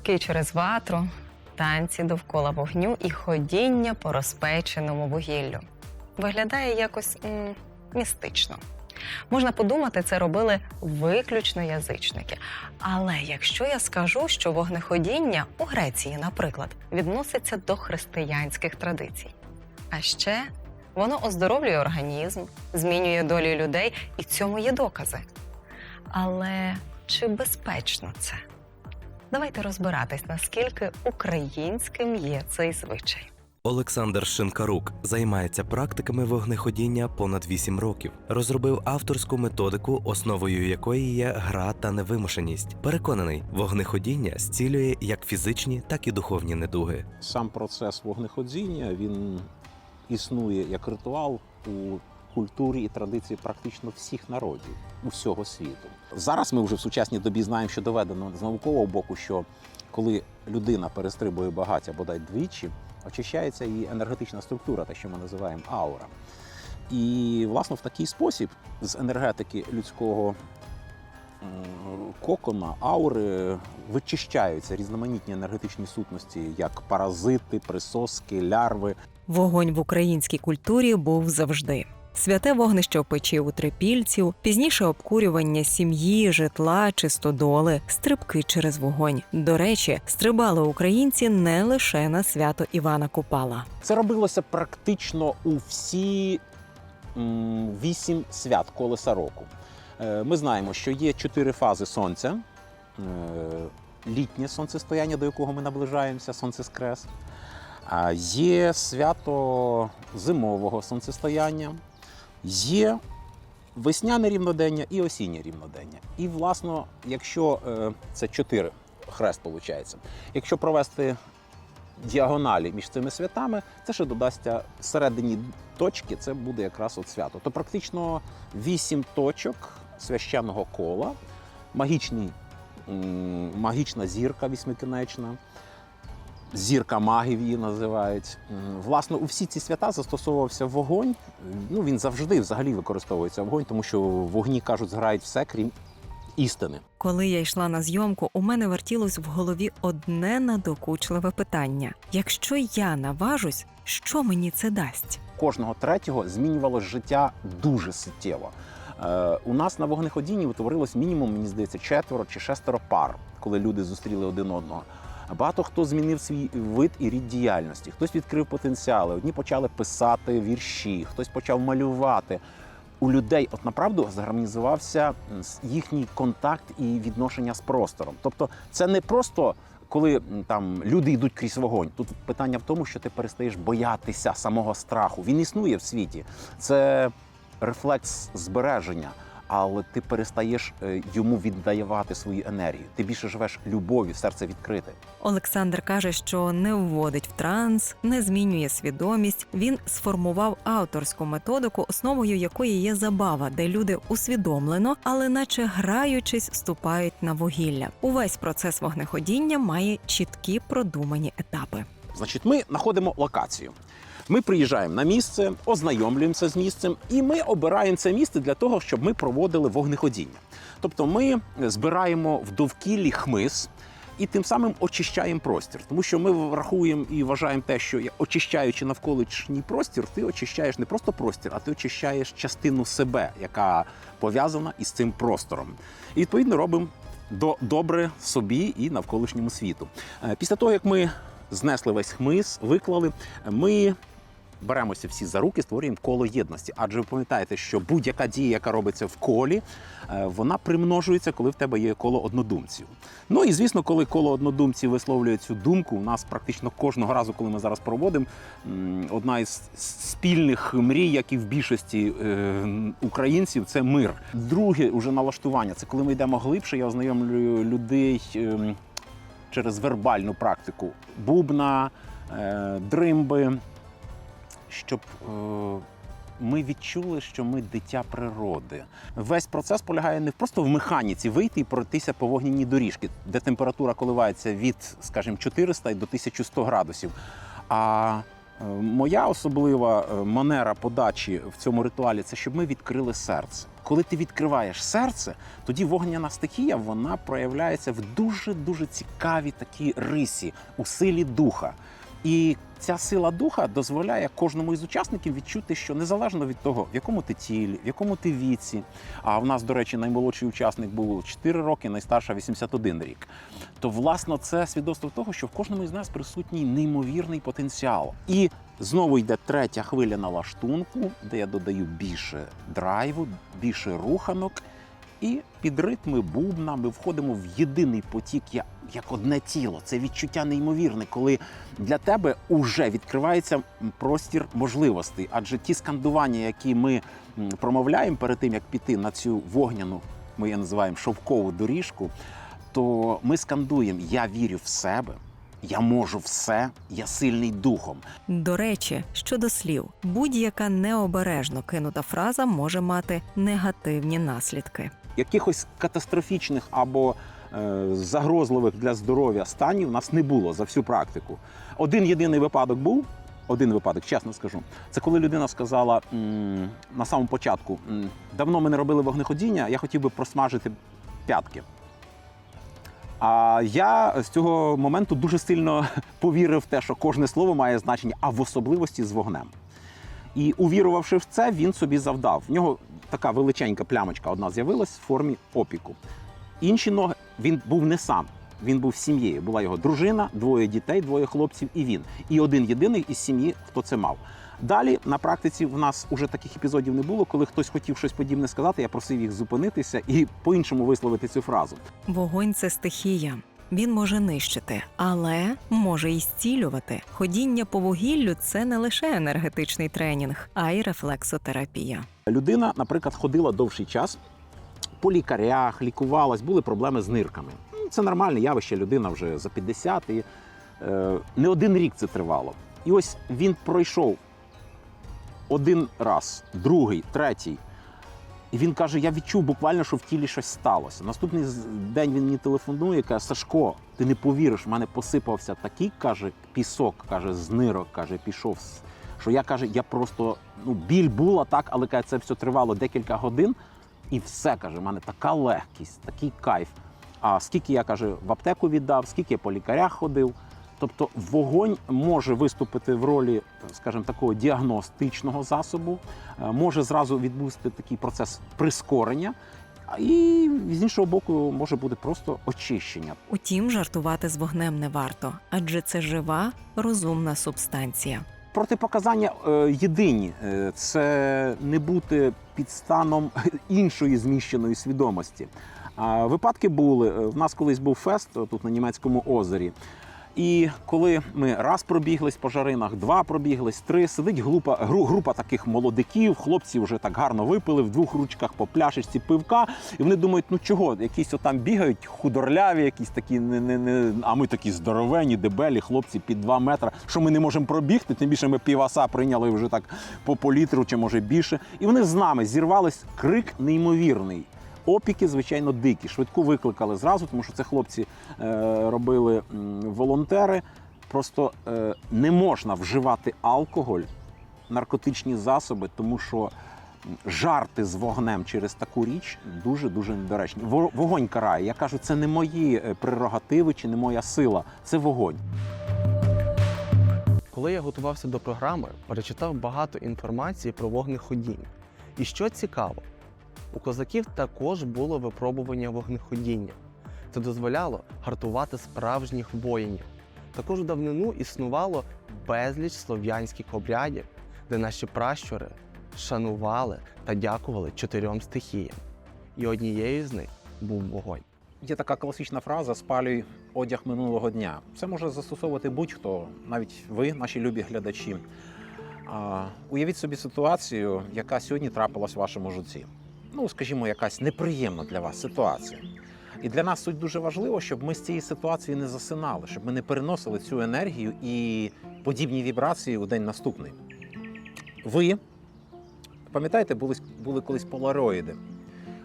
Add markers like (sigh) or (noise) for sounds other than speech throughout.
Стрибки через ватру, танці довкола вогню і ходіння по розпеченому вугіллю. Виглядає якось м, містично. Можна подумати, це робили виключно язичники. Але якщо я скажу, що вогнеходіння у Греції, наприклад, відноситься до християнських традицій, а ще воно оздоровлює організм, змінює долю людей, і цьому є докази. Але чи безпечно це? Давайте розбиратись, наскільки українським є цей звичай. Олександр Шинкарук займається практиками вогнеходіння понад 8 років. Розробив авторську методику, основою якої є гра та невимушеність. Переконаний, вогнеходіння зцілює як фізичні, так і духовні недуги. Сам процес вогнеходіння він існує як ритуал у культурі і традиції практично всіх народів усього світу. Зараз ми вже в сучасній добі знаємо, що доведено з наукового боку, що коли людина перестрибує багаття бодай двічі, очищається її енергетична структура, те, що ми називаємо аура. І, власне, в такий спосіб з енергетики людського кокона, аури вичищаються різноманітні енергетичні сутності, як паразити, присоски, лярви. Вогонь в українській культурі був завжди. Святе вогнище в печі у трипільців, пізніше обкурювання сім'ї, житла чи стодоли, стрибки через вогонь. До речі, стрибали українці не лише на свято Івана Купала. Це робилося практично у всі вісім свят колеса року. Е, Ми знаємо, що є чотири фази сонця. Е, Літнє сонцестояння, до якого ми наближаємося, сонцескрес. А Є свято зимового сонцестояння, є весняне рівнодення і осіннє рівнодення. І, власно, якщо е, це чотири хрест, виходить, якщо провести діагоналі між цими святами, це ще додасться всередині точки, це буде якраз от свято. То практично вісім точок священного кола, магічний, магічна зірка вісьмикінечна. Зірка магів її називають. М, Власне, у всі ці свята застосовувався вогонь. Ну він завжди взагалі використовується вогонь, тому що вогні кажуть, зграють все, крім істини. Коли я йшла на зйомку, у мене вертілось в голові одне надокучливе питання: якщо я наважусь, що мені це дасть? кожного третього змінювалося життя дуже суттєво. Е, у нас на вогнеходінні утворилось мінімум, мені здається, четверо чи шестеро пар, коли люди зустріли один одного. Багато хто змінив свій вид і рід діяльності, хтось відкрив потенціали. Одні почали писати вірші, хтось почав малювати. У людей, от направду, згармонізувався їхній контакт і відношення з простором. Тобто, це не просто коли там люди йдуть крізь вогонь. Тут питання в тому, що ти перестаєш боятися самого страху. Він існує в світі. Це рефлекс збереження, але ти перестаєш е, йому віддавати свою енергію. Ти більше живеш любов'ю, серце відкрите. Олександр каже, що не вводить в транс, не змінює свідомість. Він сформував авторську методику, основою якої є забава, де люди усвідомлено, але наче граючись, ступають на вугілля. Увесь процес вогнеходіння має чіткі продумані етапи. Значить, ми знаходимо локацію. Ми приїжджаємо на місце, ознайомлюємося з місцем, і ми обираємо це місце для того, щоб ми проводили вогнеходіння. Тобто ми збираємо в довкіллі хмиз. І тим самим очищаємо простір, тому що ми врахуємо і вважаємо те, що очищаючи навколишній простір, ти очищаєш не просто простір, а ти очищаєш частину себе, яка пов'язана із цим простором. І відповідно робимо добре собі і навколишньому світу. Е, Після того, як ми знесли весь хмиз, виклали, ми беремося всі за руки, створюємо коло єдності. Адже ви пам'ятаєте, що будь-яка дія, яка робиться в колі, е, вона примножується, коли в тебе є коло однодумців. Ну і звісно, коли коло однодумців висловлює цю думку, у нас практично кожного разу, коли ми зараз проводимо, одна із спільних мрій, як і в більшості е, українців, це мир. Друге уже налаштування це коли ми йдемо глибше, я ознайомлюю людей. ем, через вербальну практику бубна, е, дримби, щоб е, ми відчули, що ми дитя природи. Весь процес полягає не просто в механіці вийти і пройтися по вогняній доріжки, де температура коливається від, скажімо, 400 до 1100 градусів. А е, моя особлива е, манера подачі в цьому ритуалі це щоб ми відкрили серце. коли ти відкриваєш серце, тоді вогняна стихія вона проявляється в дуже дуже цікавій такій рисі у силі духа. І ця сила духа дозволяє кожному із учасників відчути, що незалежно від того, в якому ти тілі, в якому ти віці. А в нас, до речі, наймолодший учасник був 4 роки, найстарша 81 рік. То, власне, це свідоцтво того, що в кожному із нас присутній неймовірний потенціал. І знову йде третя хвиля налаштунку, де я додаю більше драйву, більше руханок. І під ритми бубна ми входимо в єдиний потік як одне тіло. Це відчуття неймовірне, коли для тебе уже відкривається простір можливостей. Адже ті скандування, які ми промовляємо перед тим, як піти на цю вогняну, ми її називаємо шовкову доріжку, то ми скандуємо Я вірю в себе, я можу все, я сильний духом. До речі, щодо слів, будь-яка необережно кинута фраза може мати негативні наслідки. Якихось катастрофічних або е, загрозливих для здоров'я станів у нас не було за всю практику. Один єдиний випадок був. Один випадок, чесно скажу, це коли людина сказала на самому початку: давно ми не робили вогнеходіння, я хотів би просмажити п'ятки. А я з цього моменту дуже сильно (laughs) повірив в те, що кожне слово має значення, а в особливості з вогнем. І увірувавши в це, він собі завдав. В нього така величенька плямочка одна з'явилась в формі опіку. Інші ноги він був не сам. Він був сім'єю. Була його дружина, двоє дітей, двоє хлопців і він. І один єдиний із сім'ї, хто це мав. Далі на практиці в нас уже таких епізодів не було. Коли хтось хотів щось подібне сказати, я просив їх зупинитися і по-іншому висловити цю фразу. Вогонь це стихія. Він може нищити, але може і зцілювати. Ходіння по вугіллю це не лише енергетичний тренінг, а й рефлексотерапія. Людина, наприклад, ходила довший час по лікарях, лікувалась, були проблеми з нирками. Ну, Це нормальне явище, людина вже за 50 і е, не один рік це тривало. І ось він пройшов один раз, другий, третій. І він каже: я відчув буквально, що в тілі щось сталося. Наступний день він мені телефонує, каже: Сашко, ти не повіриш, в мене посипався такий, каже, пісок, каже, з нирок, каже, пішов. Що я каже, я просто ну, біль була так, але каже, це все тривало декілька годин, і все каже, в мене така легкість, такий кайф. А скільки я каже, в аптеку віддав, скільки я по лікарях ходив. Тобто вогонь може виступити в ролі, скажімо, такого діагностичного засобу, е, може зразу відбути такий процес прискорення, і з іншого боку може бути просто очищення. Утім, жартувати з вогнем не варто, адже це жива, розумна субстанція. Протипоказання е, єдині Е, це не бути під станом (laughs) іншої зміщеної свідомості. А випадки були. В нас колись був фест тут на німецькому озері. І коли ми раз пробіглись по жаринах, два пробіглись, три, сидить група, гру- група таких молодиків, хлопці вже так гарно випили в двох ручках по пляшечці пивка. І вони думають, ну чого, якісь отам бігають худорляві, якісь такі, не, не, не, а ми такі здоровені, дебелі, хлопці під два метри. Що ми не можемо пробігти, тим більше ми піваса прийняли вже так по, по літру чи може більше. І вони з нами зірвались крик неймовірний. Опіки, звичайно, дикі. Швидку викликали зразу, тому що це хлопці е, робили волонтери. Просто е, не можна вживати алкоголь, наркотичні засоби, тому що жарти з вогнем через таку річ дуже дуже недоречні. Вогонь карає. Я кажу, це не мої е, прерогативи чи не моя сила, це вогонь. Коли я готувався до програми, перечитав багато інформації про вогнеходіння. І що цікаво, у козаків також було випробування вогнеходіння. Це дозволяло гартувати справжніх воїнів. Також у давнину існувало безліч слов'янських обрядів, де наші пращури шанували та дякували чотирьом стихіям. І однією з них був вогонь. Є така класична фраза спалюй одяг минулого дня. Це може застосовувати будь-хто, навіть ви, наші любі глядачі. А, уявіть собі ситуацію, яка сьогодні трапилась в вашому житті. Ну, скажімо, якась неприємна для вас ситуація. І для нас суть дуже важливо, щоб ми з цієї ситуації не засинали, щоб ми не переносили цю енергію і подібні вібрації у день наступний. Ви пам'ятаєте, були, були колись полароїди.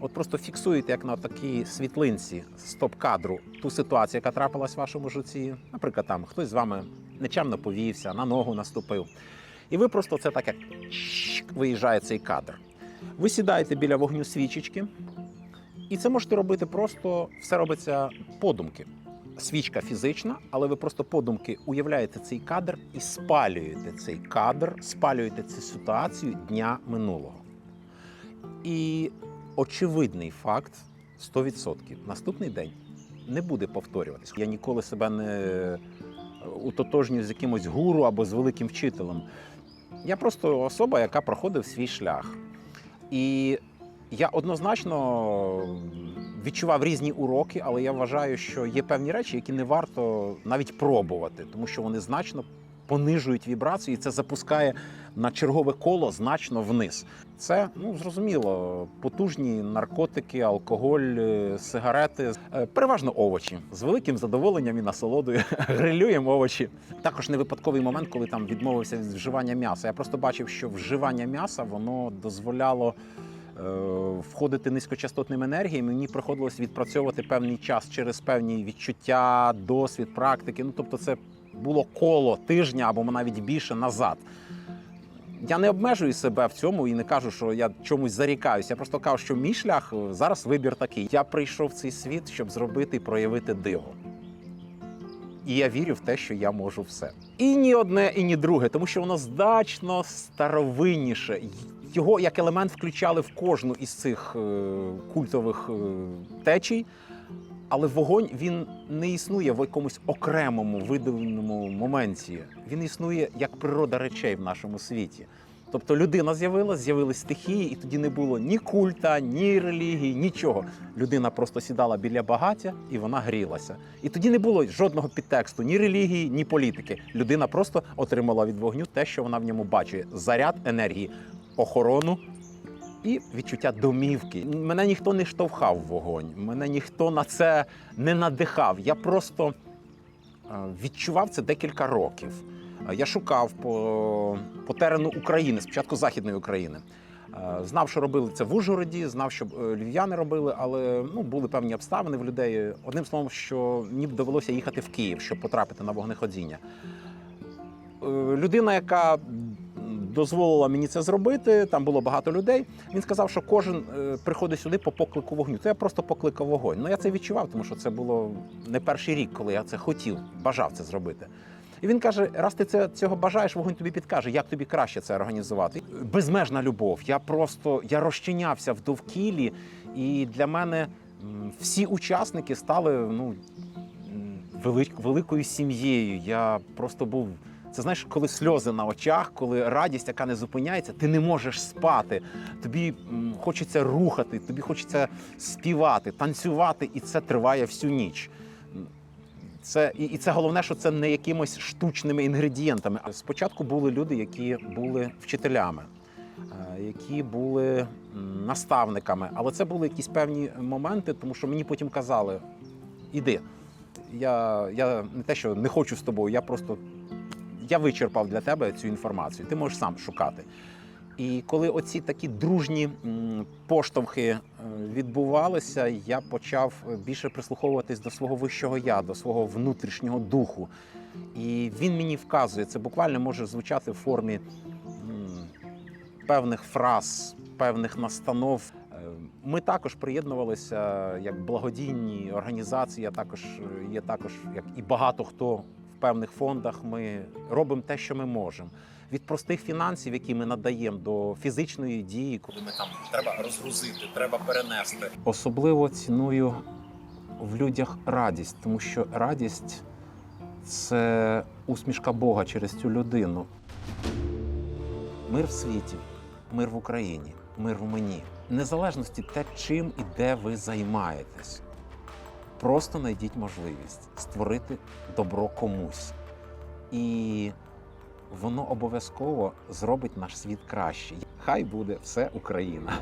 От просто фіксуєте, як на такій світлинці стоп-кадру ту ситуацію, яка трапилась в вашому житті. Наприклад, там хтось з вами нечемно повівся, на ногу наступив. І ви просто це так як виїжджає цей кадр. Ви сідаєте біля вогню свічечки, і це можете робити просто, все робиться подумки. Свічка фізична, але ви просто подумки уявляєте цей кадр і спалюєте цей кадр, спалюєте цю ситуацію дня минулого. І очевидний факт 100%. Наступний день не буде повторюватись. Я ніколи себе не утотожнюю з якимось гуру або з великим вчителем. Я просто особа, яка проходив свій шлях. І я однозначно відчував різні уроки, але я вважаю, що є певні речі, які не варто навіть пробувати, тому що вони значно понижують вібрації, і це запускає на чергове коло значно вниз. Це ну зрозуміло, потужні наркотики, алкоголь, е, сигарети, Е, переважно овочі з великим задоволенням і насолодою (laughs) грилюємо овочі. Також не випадковий момент, коли там відмовився від вживання м'яса. Я просто бачив, що вживання м'яса воно дозволяло. е, Входити низькочастотним енергіям, мені приходилось відпрацьовувати певний час через певні відчуття, досвід, практики. Ну тобто, це було коло тижня або навіть більше назад. Я не обмежую себе в цьому і не кажу, що я чомусь зарікаюся. Я просто кажу, що мій шлях е, зараз вибір такий. Я прийшов в цей світ, щоб зробити і проявити диво. І я вірю в те, що я можу все. І ні одне, і ні друге, тому що воно значно старовинніше. Його як елемент включали в кожну із цих е, культових е, течій. Але вогонь він не існує в якомусь окремому видавному моменті. Він існує як природа речей в нашому світі. Тобто людина з'явилась, з'явились стихії, і тоді не було ні культа, ні релігії, нічого. Людина просто сідала біля багаття і вона грілася. І тоді не було жодного підтексту, ні релігії, ні політики. Людина просто отримала від вогню те, що вона в ньому бачить: заряд енергії, охорону і відчуття домівки. Мене ніхто не штовхав в вогонь, мене ніхто на це не надихав. Я просто е, відчував це декілька років. Е, Я шукав по, по терену України, спочатку Західної України. Е, Знав, що робили це в Ужгороді, знав, що львів'яни робили, але ну, були певні обставини в людей. Одним словом, що б довелося їхати в Київ, щоб потрапити на вогнеходіння. Людина, яка дозволила мені це зробити, там було багато людей. Він сказав, що кожен е, приходить сюди по поклику вогню. То я просто покликав вогонь. Ну я це відчував, тому що це було не перший рік, коли я це хотів, бажав це зробити. І він каже: раз ти це, цього бажаєш, вогонь тобі підкаже, як тобі краще це організувати. Безмежна любов. Я просто я розчинявся в довкіллі, і для мене всі учасники стали ну, велик, великою сім'єю. Я просто був. Це знаєш, коли сльози на очах, коли радість, яка не зупиняється, ти не можеш спати. Тобі хочеться рухати, тобі хочеться співати, танцювати, і це триває всю ніч. Це і, і це головне, що це не якимось штучними інгредієнтами. Спочатку були люди, які були вчителями, е, які були наставниками, але це були якісь певні моменти, тому що мені потім казали: іди. Я, я не те, що не хочу з тобою, я просто я вичерпав для тебе цю інформацію. Ти можеш сам шукати. І коли оці такі дружні поштовхи е, відбувалися, я почав більше прислуховуватись до свого вищого я, до свого внутрішнього духу. І він мені вказує, це буквально може звучати в формі певних фраз, певних настанов. Е, Ми також приєднувалися як благодійні організації. Я також е, є також, як і багато хто певних фондах. Ми робимо те, що ми можемо. Від простих фінансів, які ми надаємо, до фізичної дії, коли ми там треба розгрузити, треба перенести. Особливо ціную в людях радість, тому що радість це усмішка Бога через цю людину. Мир в світі, мир в Україні, мир в мені. Незалежності те, чим і де ви займаєтесь. Просто знайдіть можливість створити добро комусь. І воно обов'язково зробить наш світ краще. Хай буде все Україна.